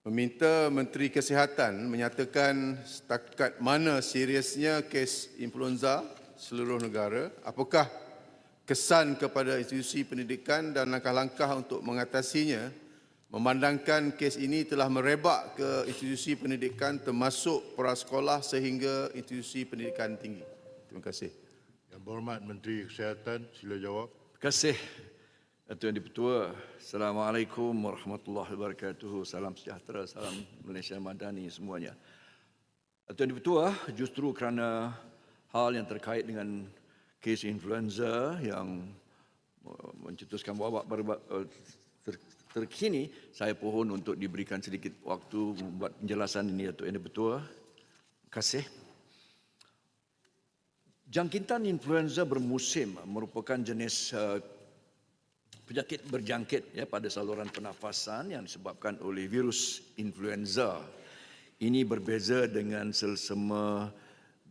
meminta Menteri Kesihatan menyatakan setakat mana seriusnya kes influenza seluruh negara, apakah kesan kepada institusi pendidikan dan langkah-langkah untuk mengatasinya memandangkan kes ini telah merebak ke institusi pendidikan termasuk prasekolah sehingga institusi pendidikan tinggi. Terima kasih. Yang berhormat Menteri Kesihatan, sila jawab. Terima kasih Tuan Dipertua. Assalamualaikum warahmatullahi wabarakatuh. Salam sejahtera, salam Malaysia Madani semuanya. Tuan Dipertua, justru kerana hal yang terkait dengan kes influenza yang uh, mencetuskan wabak uh, ter- terkini, saya pohon untuk diberikan sedikit waktu membuat penjelasan ini, Tuan Dipertua. Terima kasih. Jangkitan influenza bermusim merupakan jenis uh, penyakit berjangkit ya pada saluran pernafasan yang disebabkan oleh virus influenza. Ini berbeza dengan selsema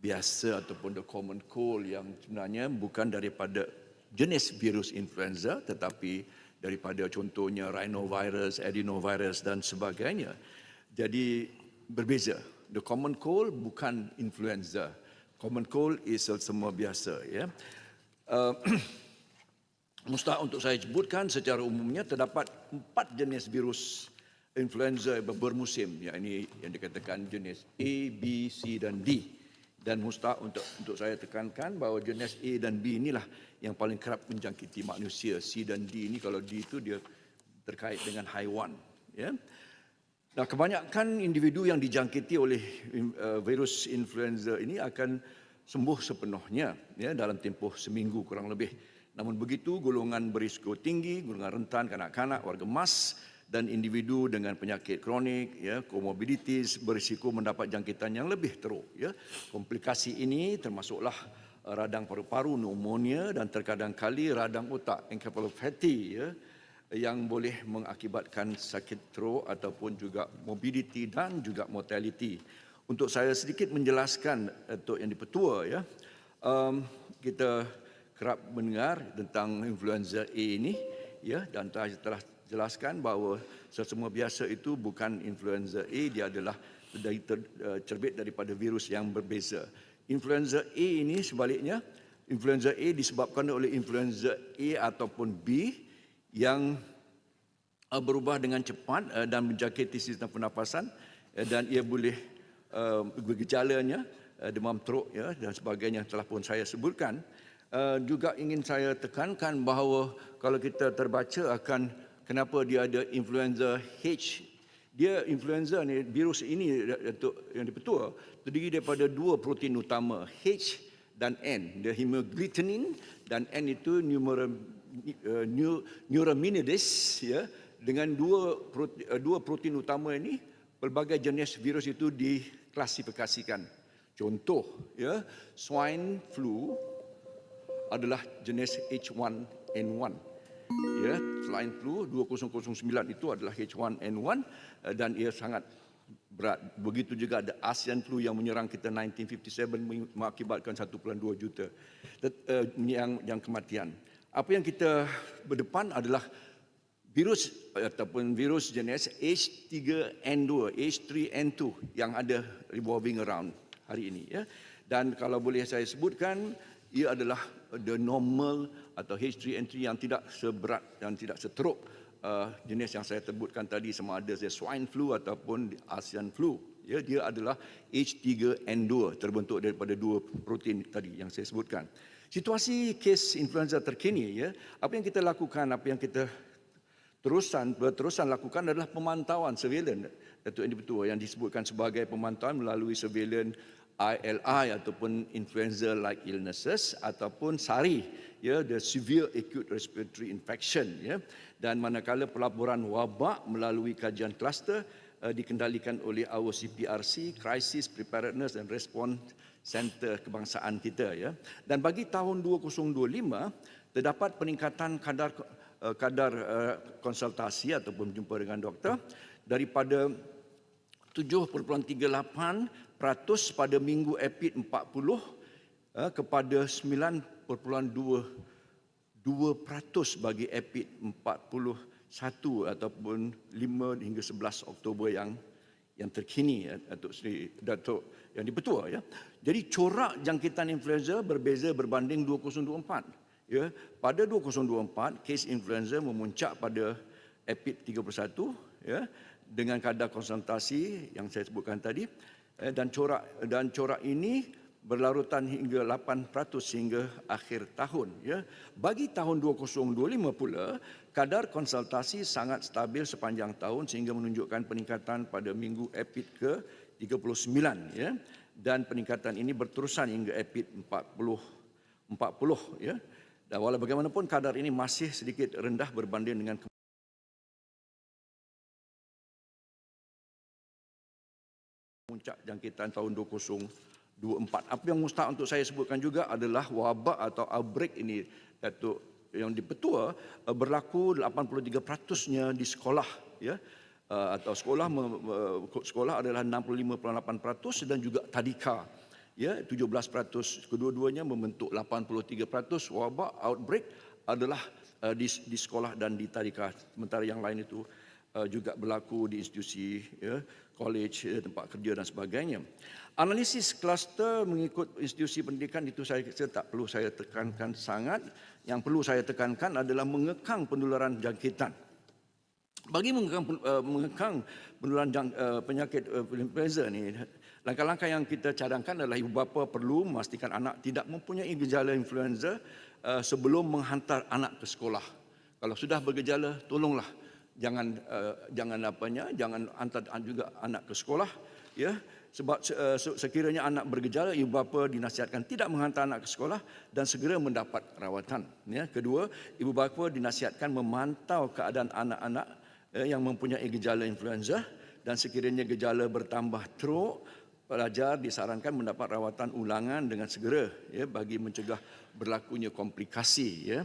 biasa ataupun the common cold yang sebenarnya bukan daripada jenis virus influenza tetapi daripada contohnya rhinovirus, adenovirus dan sebagainya. Jadi berbeza. The common cold bukan influenza. Common cold is selsema biasa ya. Uh, mustahak untuk saya sebutkan secara umumnya terdapat empat jenis virus influenza bermusim. Yang ini yang dikatakan jenis A, B, C dan D. Dan mustahak untuk untuk saya tekankan bahawa jenis A dan B inilah yang paling kerap menjangkiti manusia. C dan D ini kalau D itu dia terkait dengan haiwan ya. Nah, kebanyakan individu yang dijangkiti oleh uh, virus influenza ini akan sembuh sepenuhnya ya dalam tempoh seminggu kurang lebih. Namun begitu, golongan berisiko tinggi, golongan rentan kanak-kanak, warga emas dan individu dengan penyakit kronik, ya, komorbiditis berisiko mendapat jangkitan yang lebih teruk. Ya. Komplikasi ini termasuklah uh, radang paru-paru, pneumonia dan terkadang kali radang otak, encephalopathy, ya, yang boleh mengakibatkan sakit teruk ataupun juga morbidity dan juga mortality. Untuk saya sedikit menjelaskan untuk yang dipertua ya, um, kita kerap mendengar tentang influenza A ini ya dan telah, telah jelaskan bahawa sesama biasa itu bukan influenza A dia adalah dari, ter, uh, cerbit daripada virus yang berbeza. Influenza A ini sebaliknya influenza A disebabkan oleh influenza A ataupun B yang uh, berubah dengan cepat uh, dan menjangkiti sistem pernafasan dan ia boleh gejalanya uh, demam teruk ya dan sebagainya telah pun saya sebutkan uh, juga ingin saya tekankan bahawa kalau kita terbaca akan kenapa dia ada influenza H dia influenza ni virus ini untuk yang dipetua terdiri daripada dua protein utama H dan N. The hemagglutinin dan N itu uh, neuraminidase ya dengan dua protein, dua protein utama ini pelbagai jenis virus itu diklasifikasikan. Contoh ya swine flu adalah jenis H1N1 ya swine flu 2009 itu adalah H1N1 eh, dan ia sangat berat. Begitu juga ada Asian flu yang menyerang kita 1957 mengakibatkan 1.2 juta. Eh, yang yang kematian. Apa yang kita berdepan adalah virus ataupun virus jenis H3N2, H3N2 yang ada revolving around hari ini ya. Dan kalau boleh saya sebutkan ia adalah the normal atau H3N3 yang tidak seberat dan tidak seteruk uh, jenis yang saya sebutkan tadi sama ada swine flu ataupun Asian flu. Ya, dia adalah H3N2 terbentuk daripada dua protein tadi yang saya sebutkan. Situasi kes influenza terkini ya, apa yang kita lakukan, apa yang kita terusan berterusan lakukan adalah pemantauan surveillance Datuk Betua yang disebutkan sebagai pemantauan melalui surveillance ILI ataupun influenza like illnesses ataupun SARI ya the severe acute respiratory infection ya. Dan manakala pelaporan wabak melalui kajian kluster uh, dikendalikan oleh our CPRC crisis preparedness and response center kebangsaan kita ya. Dan bagi tahun 2025 terdapat peningkatan kadar uh, kadar uh, konsultasi ataupun jumpa dengan doktor daripada 7.38% pada minggu epid 40 uh, kepada 9.22% bagi epid 40 1 ataupun 5 hingga 11 Oktober yang yang terkini ya, Datuk Seri Datuk yang dipetua ya. Jadi corak jangkitan influenza berbeza berbanding 2024 ya. Pada 2024 kes influenza memuncak pada epid 31 ya dengan kadar konsentrasi yang saya sebutkan tadi eh, dan corak dan corak ini berlarutan hingga 8% hingga akhir tahun ya. Bagi tahun 2025 pula kadar konsultasi sangat stabil sepanjang tahun sehingga menunjukkan peningkatan pada minggu epid ke 39 ya dan peningkatan ini berterusan hingga epid 40 40 ya. Dan walau bagaimanapun kadar ini masih sedikit rendah berbanding dengan puncak jangkitan tahun 2024. Apa yang mustahak untuk saya sebutkan juga adalah wabak atau outbreak ini Datuk yang dipetua eh, berlaku 83%-nya di sekolah ya. Eh, atau sekolah sekolah adalah 65.8% dan juga tadika ya. 17% kedua-duanya membentuk 83% wabak outbreak adalah eh, di, di sekolah dan di tadika. Sementara yang lain itu juga berlaku di institusi ya college ya, tempat kerja dan sebagainya. Analisis kluster mengikut institusi pendidikan itu saya, saya tak perlu saya tekankan sangat. Yang perlu saya tekankan adalah mengekang penularan jangkitan. Bagi mengekang, uh, mengekang penularan jang, uh, penyakit influenza ni, langkah-langkah yang kita cadangkan adalah ibu bapa perlu memastikan anak tidak mempunyai gejala influenza sebelum menghantar anak ke sekolah. Kalau sudah bergejala, tolonglah jangan uh, jangan apanya, jangan hantar juga anak ke sekolah, ya. Sebab uh, sekiranya anak bergejala, ibu bapa dinasihatkan tidak menghantar anak ke sekolah dan segera mendapat rawatan. Ya. Kedua, ibu bapa dinasihatkan memantau keadaan anak-anak eh, yang mempunyai gejala influenza dan sekiranya gejala bertambah teruk pelajar disarankan mendapat rawatan ulangan dengan segera ya bagi mencegah berlakunya komplikasi ya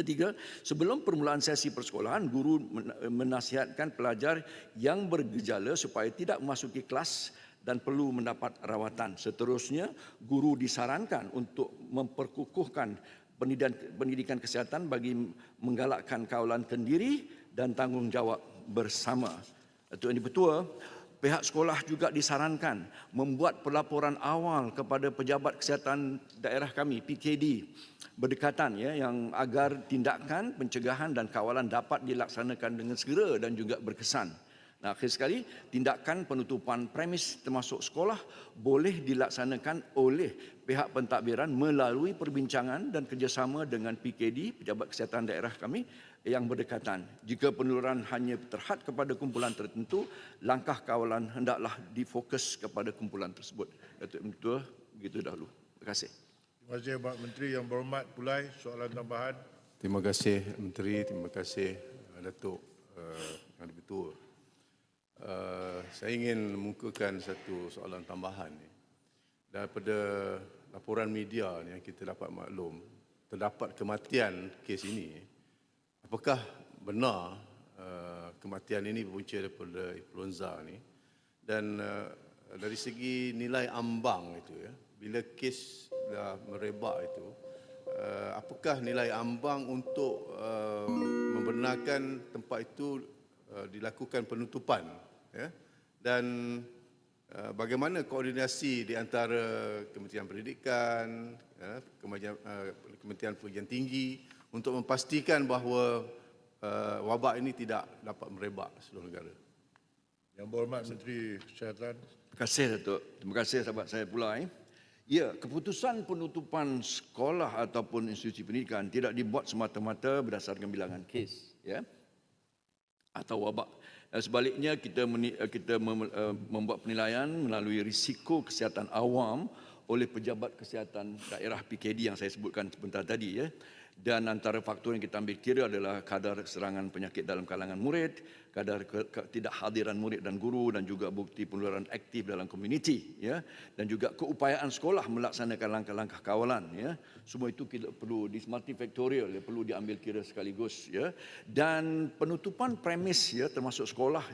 Ketiga, sebelum permulaan sesi persekolahan, guru men- menasihatkan pelajar yang bergejala supaya tidak memasuki kelas dan perlu mendapat rawatan. Seterusnya, guru disarankan untuk memperkukuhkan pendidikan, pendidikan kesihatan bagi menggalakkan kawalan kendiri dan tanggungjawab bersama. Itu yang dipetua, pihak sekolah juga disarankan membuat pelaporan awal kepada pejabat kesihatan daerah kami PKD berdekatan ya yang agar tindakan pencegahan dan kawalan dapat dilaksanakan dengan segera dan juga berkesan. Nah, akhir sekali, tindakan penutupan premis termasuk sekolah boleh dilaksanakan oleh pihak pentadbiran melalui perbincangan dan kerjasama dengan PKD, Pejabat Kesihatan Daerah kami yang berdekatan. Jika penularan hanya terhad kepada kumpulan tertentu, langkah kawalan hendaklah difokus kepada kumpulan tersebut. Datuk Mentua, begitu dahulu. Terima kasih. Terima kasih Pak Menteri yang berhormat. Pulai soalan tambahan. Terima kasih Menteri, terima kasih uh, Datuk uh, Yang Dipertua. Uh, saya ingin mengukakan satu soalan tambahan ni. Daripada laporan media ni yang kita dapat maklum, terdapat kematian kes ini. Apakah benar uh, kematian ini berpunca daripada influenza ni? Dan uh, dari segi nilai ambang itu ya, bila kes dah merebak itu, uh, apakah nilai ambang untuk uh, membenarkan tempat itu uh, dilakukan penutupan ya dan uh, bagaimana koordinasi di antara Kementerian Pendidikan ya, Kementerian, uh, Kementerian Pendidikan Tinggi untuk memastikan bahawa uh, wabak ini tidak dapat merebak seluruh negara. Yang berhormat Menteri Kesihatan. Terima kasih Datuk. Terima kasih sahabat saya pula. Eh. Ya, keputusan penutupan sekolah ataupun institusi pendidikan tidak dibuat semata-mata berdasarkan bilangan kes, ya. Atau wabak. Sebaliknya kita eh, kita eh, membuat penilaian melalui risiko kesihatan awam oleh pejabat kesihatan daerah PKD yang saya sebutkan sebentar tadi ya. Dan antara faktor yang kita ambil kira adalah kadar serangan penyakit dalam kalangan murid, kadar tidak hadiran murid dan guru dan juga bukti penularan aktif dalam komuniti ya dan juga keupayaan sekolah melaksanakan langkah-langkah kawalan ya. Semua itu kita perlu di multifaktorial ya perlu diambil kira sekaligus ya. Dan penutupan premis ya termasuk sekolah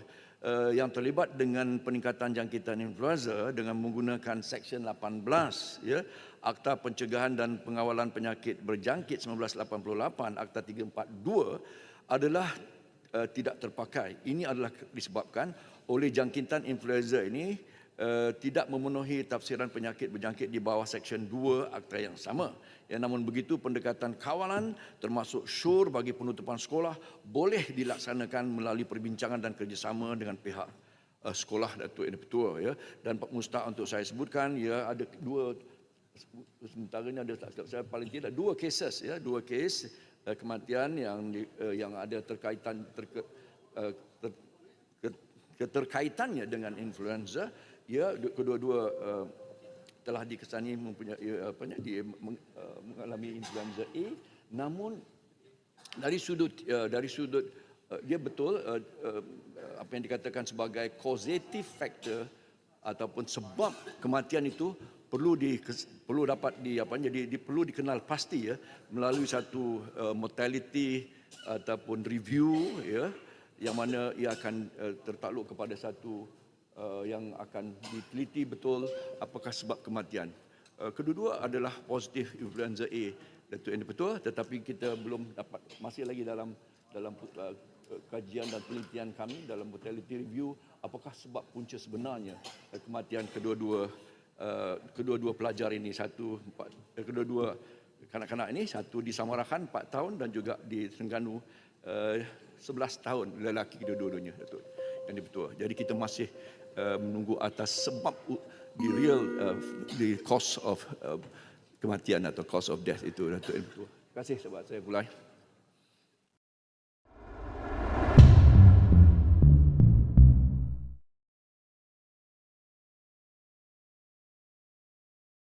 uh, yang terlibat dengan peningkatan jangkitan influenza dengan menggunakan Seksyen 18 ya Akta Pencegahan dan Pengawalan Penyakit Berjangkit 1988 Akta 342 adalah uh, tidak terpakai. Ini adalah disebabkan oleh jangkitan influenza ini uh, tidak memenuhi tafsiran penyakit berjangkit di bawah Seksyen 2 Akta yang sama. Ya, namun begitu pendekatan kawalan termasuk syur bagi penutupan sekolah boleh dilaksanakan melalui perbincangan dan kerjasama dengan pihak uh, sekolah Datuk Yang Petua ya dan Pak Mustaq untuk saya sebutkan ya ada dua sementaranya ada tak saya paling tidak dua cases ya dua kes uh, kematian yang uh, yang ada terkaitan terke, uh, ter, ke, keterkaitannya dengan influenza ya du- kedua-dua uh, telah dikesani mempunyai uh, apa ni dia meng, uh, mengalami influenza A. Namun dari sudut uh, dari sudut uh, dia betul uh, uh, apa yang dikatakan sebagai causative factor ataupun sebab kematian itu perlu di perlu dapat di apa jadi di, perlu dikenal pasti ya melalui satu uh, mortality ataupun review ya yang mana ia akan uh, tertakluk kepada satu uh, yang akan diteliti betul apakah sebab kematian. Uh, kedua-dua adalah positif influenza A Datuk Yang Betul tetapi kita belum dapat masih lagi dalam dalam uh, kajian dan penelitian kami dalam mortality review apakah sebab punca sebenarnya uh, kematian kedua-dua uh, kedua-dua pelajar ini satu empat, uh, kedua-dua kanak-kanak ini satu di Samarahan 4 tahun dan juga di Terengganu uh, 11 tahun lelaki kedua-duanya Datuk Yang Betul. Jadi kita masih uh, menunggu atas sebab the real uh, the cause of uh, kematian atau cause of death itu Datuk Yang Betul. Terima kasih sebab saya mulai.